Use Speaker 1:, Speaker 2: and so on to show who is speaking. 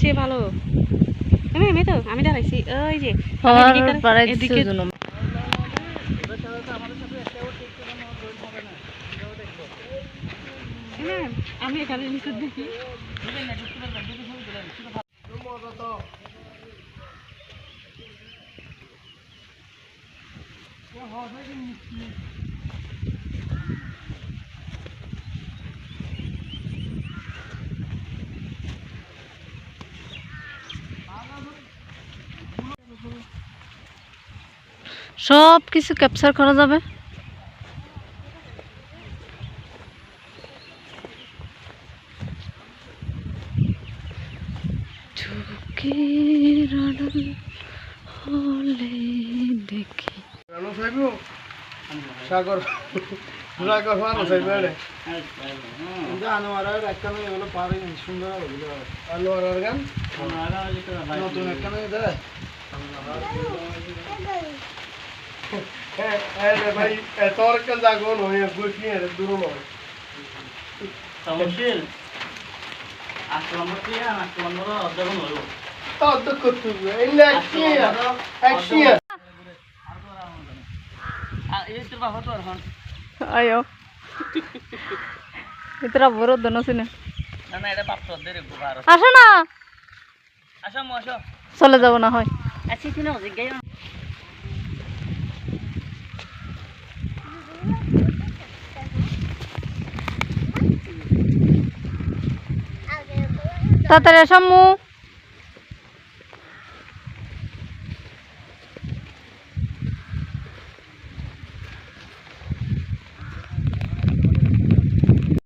Speaker 1: চেয়ে ভালো। আমি আমি তো আমি দাঁড়াইছি। ওই যে এদিকে হ্যাঁ আমি এখানে নিচে দেখি
Speaker 2: সব কিছু ক্যাপচার করা যাবে। হলে দেখি।
Speaker 3: সাগর পারে সুন্দর গান? নতুন একখানে দে হ্যাঁ রে ভাই এত রকম জাগো নয় গুছি এর দূর নয়
Speaker 4: সমশীল আক্রমণটি আক্রমণের অর্ধেক হইব
Speaker 3: তো তো কত এই লেখি একশি
Speaker 4: এই তোর বাবা তো এখন।
Speaker 2: আয়ো। ইতরা বড় দনসিনে
Speaker 4: না। না এটা পাপ তোর দেরে গুবার
Speaker 2: আসো না।
Speaker 4: আসো মো আসো।
Speaker 2: চলে যাব না হয়।
Speaker 4: জিজ্ঞাই
Speaker 2: তাড়াতাড়ি আসামু